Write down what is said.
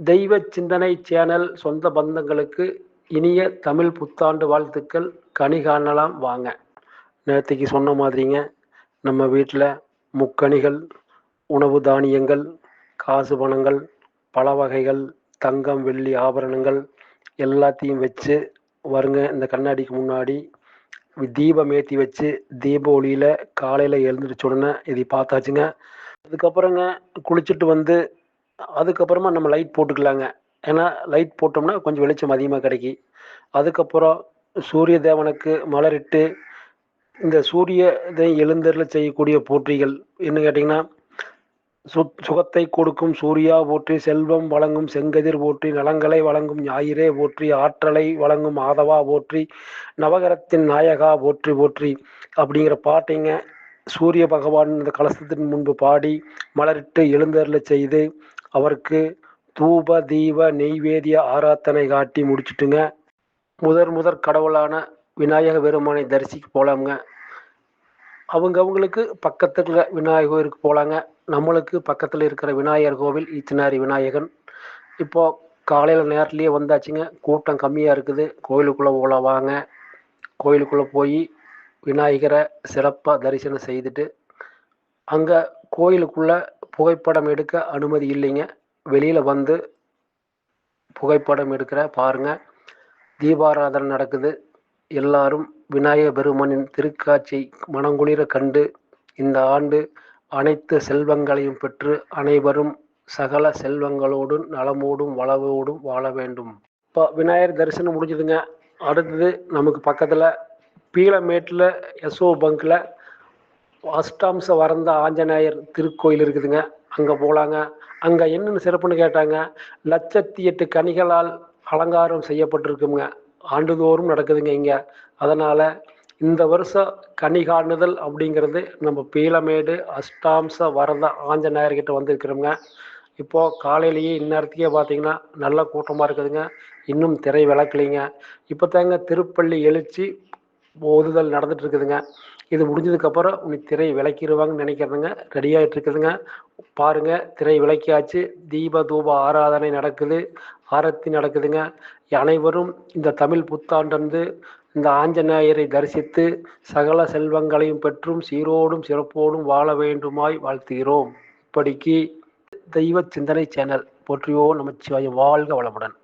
தெய்வ சிந்தனை சேனல் சொந்த பந்தங்களுக்கு இனிய தமிழ் புத்தாண்டு வாழ்த்துக்கள் கனி காணலாம் வாங்க. நேற்றுக்கு சொன்ன மாதிரிங்க நம்ம வீட்டில் முக்கணிகள் உணவு தானியங்கள் காசு பணங்கள் பல வகைகள் தங்கம் வெள்ளி ஆபரணங்கள் எல்லாத்தையும் வச்சு வருங்க. இந்த கண்ணாடிக்கு முன்னாடி தீபம் ஏற்றி வச்சு தீப ஒளியில் காலையில் எழுந்திரிச்ச உடனே இதை பார்த்தாச்சுங்க. அதுக்கப்புறங்க குளிச்சுட்டு வந்து அதுக்கப்புறமா நம்ம லைட் போட்டுக்கலாங்க. ஏன்னா லைட் போட்டோம்னா கொஞ்சம் வெளிச்சம் அதிகமாக கிடைக்கி அதுக்கப்புறம் சூரிய தேவனுக்கு மலரிட்டு இந்த சூரிய இதை செய்யக்கூடிய போற்றிகள் என்ன கேட்டிங்கன்னா சு சுகத்தை கொடுக்கும் சூர்யா போற்றி செல்வம் வழங்கும் செங்கதிர் போற்றி நலங்களை வழங்கும் ஞாயிறே போற்றி ஆற்றலை வழங்கும் ஆதவா போற்றி நவகரத்தின் நாயகா போற்றி போற்றி அப்படிங்கிற பாட்டைங்க சூரிய பகவான் இந்த கலசத்தின் முன்பு பாடி மலரிட்டு எழுந்தருளை செய்து அவருக்கு தூப தீப நெய்வேதிய ஆராத்தனை காட்டி முடிச்சுட்டுங்க. முதற் முதற் கடவுளான விநாயக பெருமானை தரிசிக்க போகலாமுங்க அவங்க அவங்களுக்கு பக்கத்தில் விநாயகர் கோயிலுக்கு போகலாங்க நம்மளுக்கு பக்கத்தில் இருக்கிற விநாயகர் கோவில் ஈச்சனாரி விநாயகன். இப்போது காலையில் நேரத்துலேயே வந்தாச்சுங்க. கூட்டம் கம்மியாக இருக்குது. கோயிலுக்குள்ளே போகலாம் வாங்க. கோயிலுக்குள்ளே போய் விநாயகரை சிறப்பாக தரிசனம் செய்துட்டு அங்கே கோயிலுக்குள்ளே புகைப்படம் எடுக்க அனுமதி இல்லைங்க. வெளியில் வந்து புகைப்படம் எடுக்கிற பாருங்கள் தீபாராதனை நடக்குது. எல்லாரும் விநாயக பெருமானின் திருக்காட்சி மனங்குளிர கண்டு இந்த ஆண்டு அனைத்து செல்வங்களையும் பெற்று அனைவரும் சகல செல்வங்களோடும் நலமோடும் வளவோடும் வாழ வேண்டும். இப்போ விநாயகர் தரிசனம் முடிஞ்சதுங்க. அடுத்தது நமக்கு பக்கத்தில் பீலமேட்டில் எஸ்ஓ பங்கில் அஷ்டாம்ச வரந்த ஆஞ்சநேயர் திருக்கோயில் இருக்குதுங்க. அங்கே போகலாங்க அங்கே என்னென்ன சிறப்புன்னு கேட்டாங்க. லட்சத்தி எட்டு கனிகளால் அலங்காரம் செய்யப்பட்டிருக்குங்க. ஆண்டுதோறும் நடக்குதுங்க இங்கே. அதனால் இந்த வருஷம் கனி காணுதல் அப்படிங்கிறது நம்ம பீலமேடு அஷ்டாம்ச வரத ஆஞ்சநேயர்கிட்ட வந்திருக்கிறோங்க இப்போது காலையிலேயே இந்நேரத்துக்கே பார்த்தீங்கன்னா நல்ல கூட்டமாக இருக்குதுங்க. இன்னும் திரை விளக்கலைங்க. இப்போ தாங்க திருப்பள்ளி எழுச்சி ஓதுதல் நடந்துட்டு இருக்குதுங்க இது முடிஞ்சதுக்கப்புறம் உனி திரை விளக்கிடுவாங்கன்னு நினைக்கிறதுங்க. ரெடி ஆயிட்டு இருக்குதுங்க பாருங்க திரை விளக்கியாச்சு. தீப தூப ஆராதனை நடக்குது. ஆரத்தி நடக்குதுங்க. அனைவரும் இந்த தமிழ் புத்தாண்டந்து இந்த ஆஞ்சநேயரை தரிசித்து சகல செல்வங்களையும் பெற்றும் சீரோடும் சிறப்போடும் வாழ வேண்டுமாய் வாழ்த்துகிறோம். இப்படிக்கு தெய்வ சிந்தனை சேனல் போற்றியோ நமச்சிவாய வாழ்க வளமுடன்.